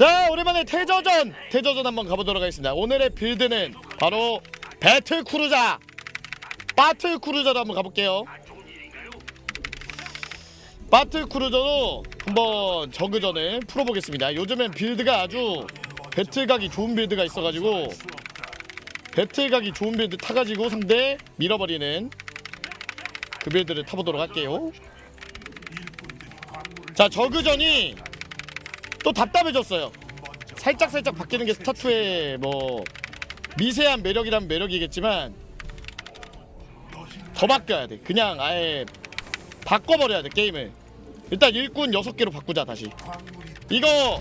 자 오랜만에 태저전. 태저전 한번 가보도록 하겠습니다. 오늘의 빌드는 바로 배틀 크루자. 바틀 크루저로 한번 가볼게요. 바틀 크루저로 한번 저그전을 풀어보겠습니다. 요즘엔 빌드가 아주 배틀각이 좋은 빌드가 있어가지고 배틀각이 좋은 빌드 타가지고 상대 밀어버리는 그 빌드를 타보도록 할게요. 자 저그전이 또 답답해졌어요. 살짝 살짝 바뀌는 게 스타투의 뭐 미세한 매력이란 매력이겠지만 더 바뀌어야 돼. 그냥 아예 바꿔버려야 돼 게임을. 일단 일꾼 6개로 바꾸자 다시. 이거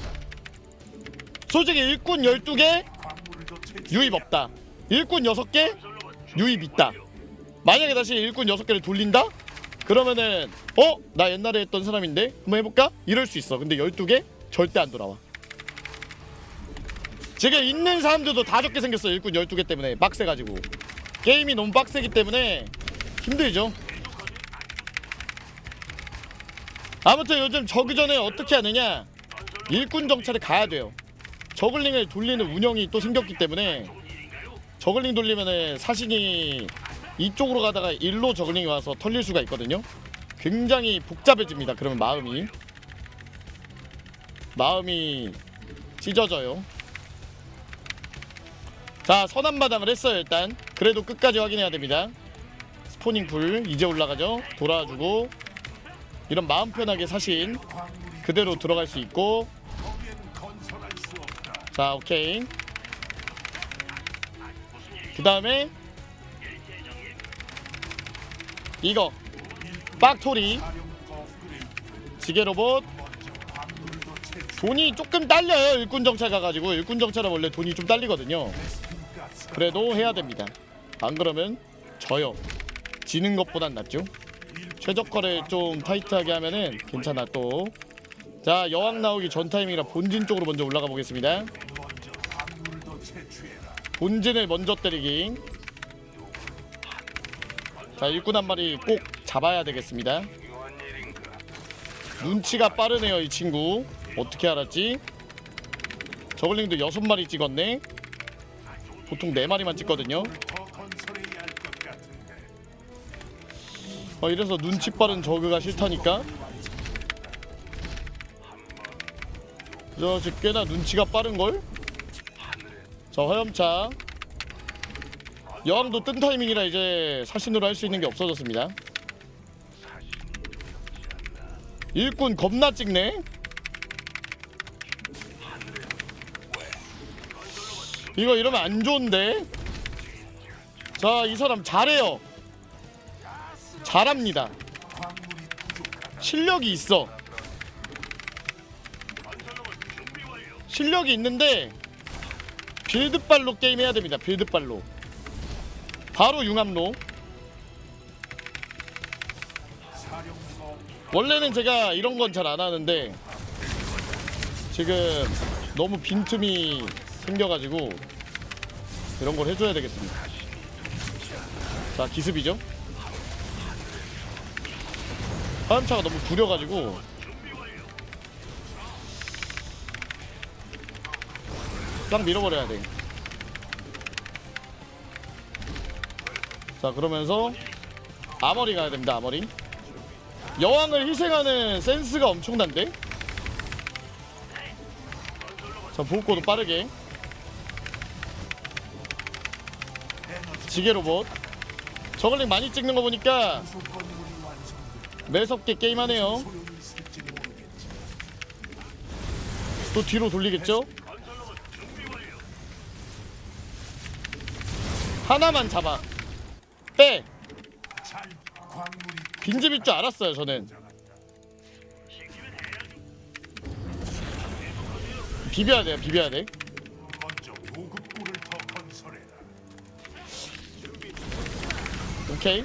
솔직히 일꾼 12개 유입 없다. 일꾼 6개 유입 있다. 만약에 다시 일꾼 6개를 돌린다? 그러면은 어? 나 옛날에 했던 사람인데 한번 해볼까? 이럴 수 있어. 근데 12개? 절대 안 돌아와. 지금 있는 사람들도 다 적게 생겼어. 일꾼 12개 때문에 빡세 가지고. 게임이 너무 빡세기 때문에 힘들죠. 아무튼 요즘 저그전에 어떻게 하느냐 일꾼 정찰에 가야 돼요. 저글링을 돌리는 운영이 또 생겼기 때문에 저글링 돌리면은 사신이 이쪽으로 가다가 일로 저글링이 와서 털릴 수가 있거든요. 굉장히 복잡해집니다. 그러면 마음이 마음이 찢어져요. 자 선한마당을 했어요 일단. 그래도 끝까지 확인해야 됩니다. 스포닝 풀 이제 올라가죠. 돌아주고 이런 마음 편하게 사신 그대로 들어갈 수 있고 자 오케이 그 다음에 이거 빡토리 지게 로봇 돈이 조금 딸려요 일꾼 정찰 가가지고. 일꾼 정찰은 원래 돈이 좀 딸리거든요. 그래도 해야 됩니다. 안 그러면 져요. 지는 것보단 낫죠. 최저거래 좀 타이트하게 하면은 괜찮아 또 자 여왕 나오기 전 타이밍이라 본진 쪽으로 먼저 올라가 보겠습니다. 본진을 먼저 때리기. 자 일꾼 한 마리 꼭 잡아야 되겠습니다. 눈치가 빠르네요 이 친구 어떻게 알았지? 저글링도 여섯 마리 찍었네. 보통 네 마리만 찍거든요. 어, 이래서 눈치 빠른 저그가 싫다니까? 저 꽤나 눈치가 빠른 걸? 자 화염차. 여왕도 뜬 타이밍이라 이제 사신으로 할 수 있는 게 없어졌습니다. 일꾼 겁나 찍네 이거 이러면 안 좋은데? 자 이 사람 잘해요. 잘합니다. 실력이 있어. 실력이 있는데 빌드발로 게임 해야 됩니다 빌드발로. 바로 융합로. 원래는 제가 이런 건 잘 안 하는데 지금 너무 빈틈이 생겨가지고 이런 걸 해줘야 되겠습니다 자 기습이죠 화염차가 너무 구려가지고 싹 밀어버려야 돼. 자 그러면서 아머리 가야 됩니다. 아머리. 여왕을 희생하는 센스가 엄청난데. 자 보호코도 빠르게. 지게 로봇. 저글링 많이 찍는 거 보니까 매섭게 게임하네요. 또 뒤로 돌리겠죠? 하나만 잡아. 빼. 빈집일 줄 알았어요, 저는. 비벼야 돼요, 비벼야 돼. 오케이.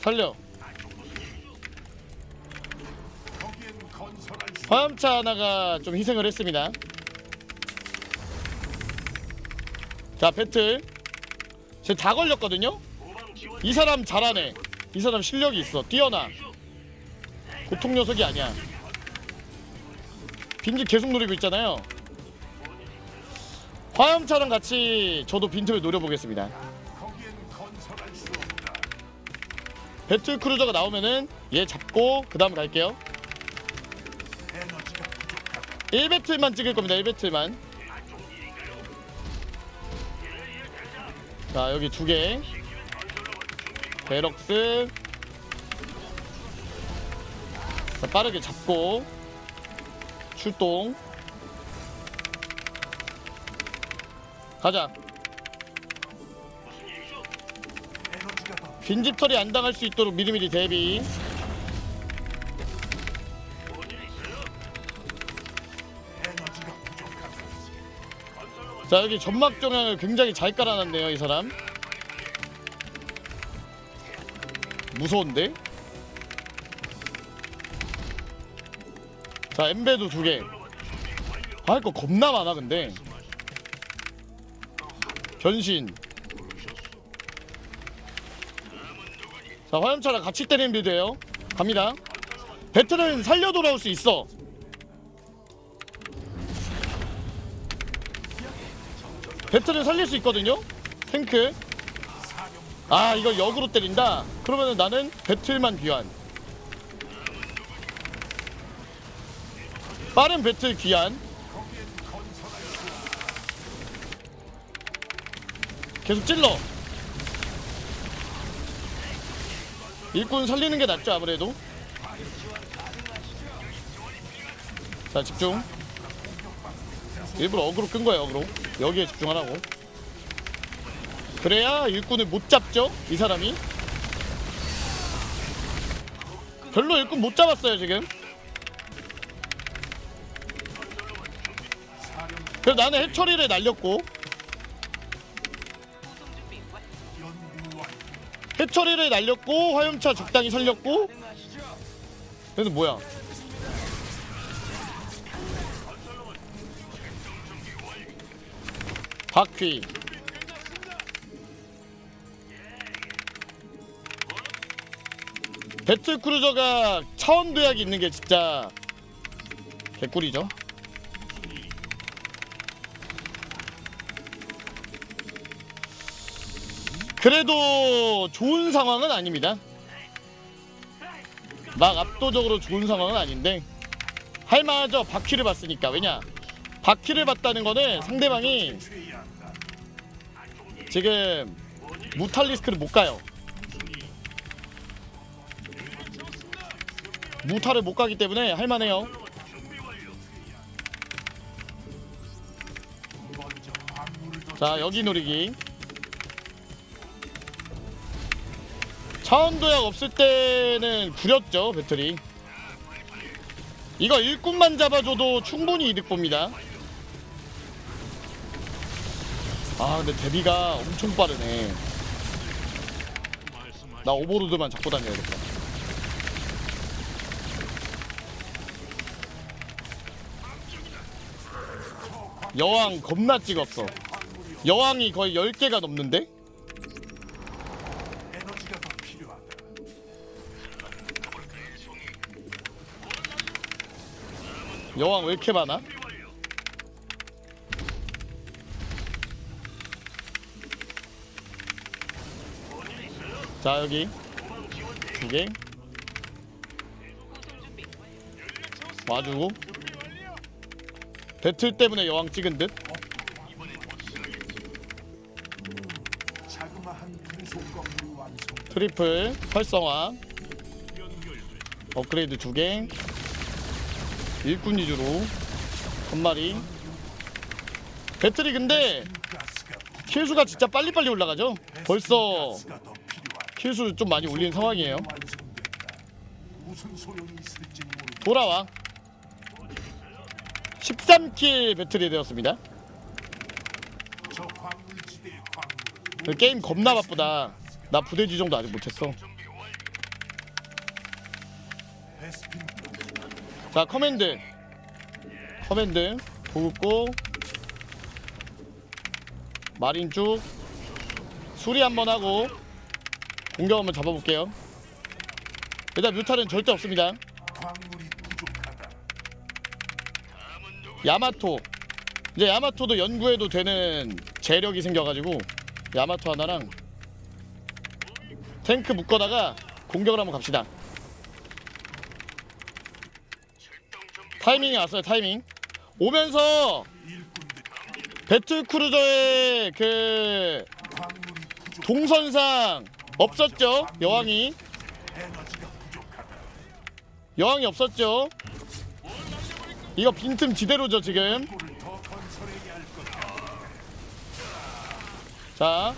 살려. 화염차 하나가 좀 희생을 했습니다. 자 배틀 제다 걸렸거든요 이 사람 잘하네 이 사람 실력이 있어 뛰어나 고통 녀석이 아니야 빈집 계속 노리고 있잖아요. 화염차랑 같이 저도 빈틈을 노려보겠습니다. 배틀 크루저가 나오면은 얘 잡고 그 다음 갈게요. 1배틀만 찍을 겁니다. 1배틀만. 자 여기 두 개. 베럭스. 자, 빠르게 잡고 출동. 가자. 빈집 털이 안 당할 수 있도록 미리미리 대비. 자 여기 점막 정향을 굉장히 잘 깔아놨네요 이 사람. 무서운데? 자 엠베도 두 개. 할 거 겁나 많아 근데. 변신. 자 화염차랑 같이 때리는 빌드예요. 갑니다. 배틀은 살려 돌아올 수 있어. 배틀은 살릴 수 있거든요. 탱크. 아 이거 역으로 때린다? 그러면은 나는 배틀만 귀환 빠른 배틀 귀환 계속 찔러. 일꾼 살리는 게 낫죠 아무래도. 자 집중. 일부러 어그로 끈 거예요 어그로. 여기에 집중하라고. 그래야 일꾼을 못 잡죠 이 사람이. 별로 일꾼 못 잡았어요 지금. 그래서 나는 해처리를 날렸고 해처리를 날렸고 화염차 적당히 살렸고. 그래서 뭐야? 바퀴. 배틀크루저가 차원 도약이 있는 게 진짜 개꿀이죠 그래도 좋은 상황은 아닙니다. 막 압도적으로 좋은 상황은 아닌데 할만하죠. 바퀴를 봤으니까 왜냐? 바퀴를 봤다는 거는 상대방이 지금 무탈리스크를 못 가요. 무탈을 못 가기 때문에 할만해요. 자 여기 노리기. 차원도약 없을 때는 구렸죠 배터리. 이거 일꾼만 잡아줘도 충분히 이득 봅니다. 아 근데 데뷔가 엄청 빠르네. 나 오버로드만 잡고 다녀야겠다. 여왕 겁나 찍었어. 여왕이 거의 10개가 넘는데? 여왕 왜 이렇게 많아? 자 여기. 두 개. 와주고. 배틀 때문에 여왕 찍은 듯. 트리플 활성화. 업그레이드 두개 일꾼 위주로 한 마리 배틀이 근데 킬수가 진짜 빨리빨리 올라가죠 벌써. 킬수 좀 많이 올린 상황이에요. 돌아와 13킬 배틀이 되었습니다. 그 게임 겁나 바쁘다 나 부대 지정도 아직 못했어 자 커맨드. 커맨드. 보급고. 마린 쭉. 수리 한번 하고 공격 한번 잡아볼게요. 일단 뮤탈은 절대 없습니다. 야마토. 이제 야마토도 연구해도 되는 재력이 생겨가지고 야마토 하나랑 탱크 묶어다가 공격을 한번 갑시다 타이밍이 왔어요 타이밍 오면서 배틀크루저의 그. 동선상 없었죠 여왕이. 여왕이 없었죠 이거 빈틈 지대로죠 지금. 자.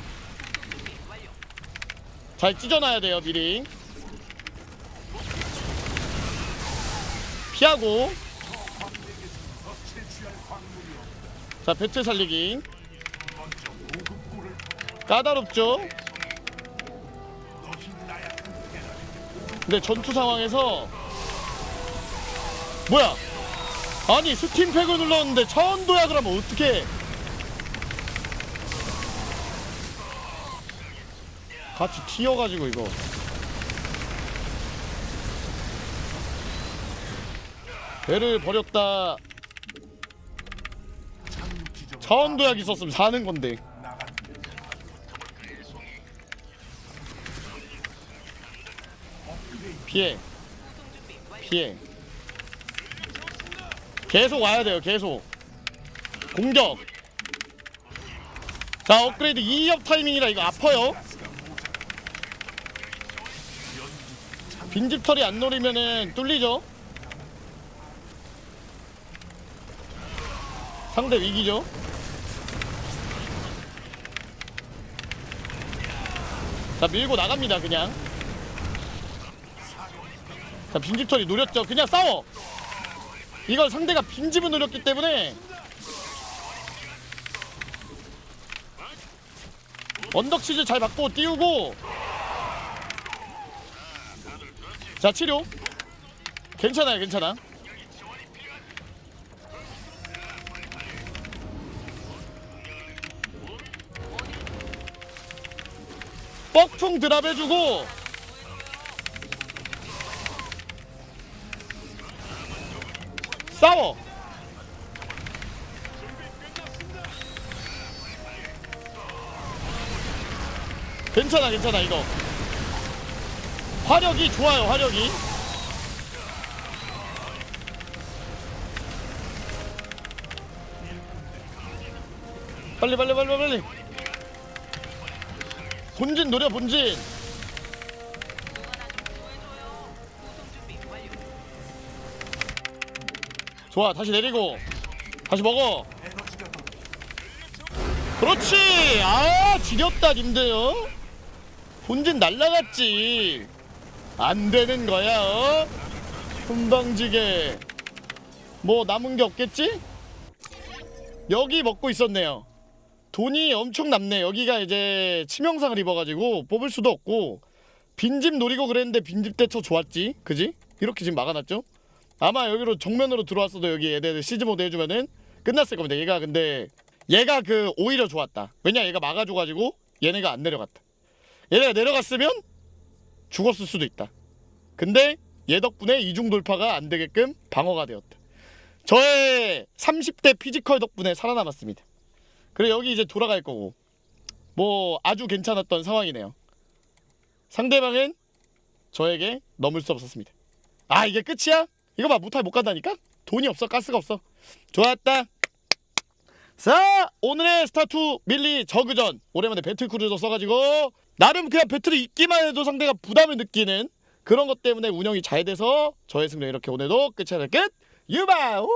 잘 찢어놔야 돼요, 미리. 피하고. 자, 배틀 살리기. 까다롭죠? 근데 전투 상황에서. 뭐야? 아니, 스팀팩을 눌렀는데 차원 도약을 하면 어떡해. 같이 튀어가지고, 이거. 배를 버렸다. 차원도약 있었으면 사는 건데. 피해. 피해. 계속 와야 돼요. 계속. 공격. 자, 업그레이드 2업 타이밍이라 이거 아파요. 빈집 털이 안 노리면은 뚫리죠. 상대 위기죠. 자, 밀고 나갑니다, 그냥. 자 빈집털이 노렸죠. 그냥 싸워! 이걸 상대가 빈집을 노렸기 때문에. 언덕 치즈 잘 받고 띄우고. 자 치료. 괜찮아요 괜찮아 뻑풍 드랍 해주고 싸워. 괜찮아, 괜찮아 이거. 화력이 좋아요, 화력이. 빨리 빨리 빨리 빨리. 본진 노려 본진. 좋아, 다시 내리고. 다시 먹어. 그렇지. 아, 지렸다, 님들요. 본진 날라갔지. 안 되는 거야, 어? 금방지게. 뭐 남은 게 없겠지? 여기 먹고 있었네요. 돈이 엄청 남네. 여기가 이제 치명상을 입어가지고 뽑을 수도 없고 빈집 노리고 그랬는데 빈집 대처 좋았지, 그지? 이렇게 지금 막아놨죠? 아마 여기로 정면으로 들어왔어도 여기 애들 시즈 모드 해주면은 끝났을 겁니다. 얘가 근데 얘가 그 오히려 좋았다. 왜냐 얘가 막아줘가지고 얘네가 안 내려갔다. 얘네가 내려갔으면 죽었을 수도 있다. 근데 얘 덕분에 이중 돌파가 안 되게끔 방어가 되었다. 저의 30대 피지컬 덕분에 살아남았습니다. 그래 여기 이제 돌아갈 거고 뭐 아주 괜찮았던 상황이네요. 상대방은 저에게 넘을 수 없었습니다. 아 이게 끝이야? 이거 봐 무탈 못 간다니까? 돈이 없어 가스가 없어. 좋았다. 자 오늘의 스타투 밀리 저그전 오랜만에 배틀크루저 써가지고 나름 그냥 배틀이 있기만 해도 상대가 부담을 느끼는 그런 것 때문에 운영이 잘 돼서 저의 승리 이렇게 오늘도 끝이 날 끝. 유바 우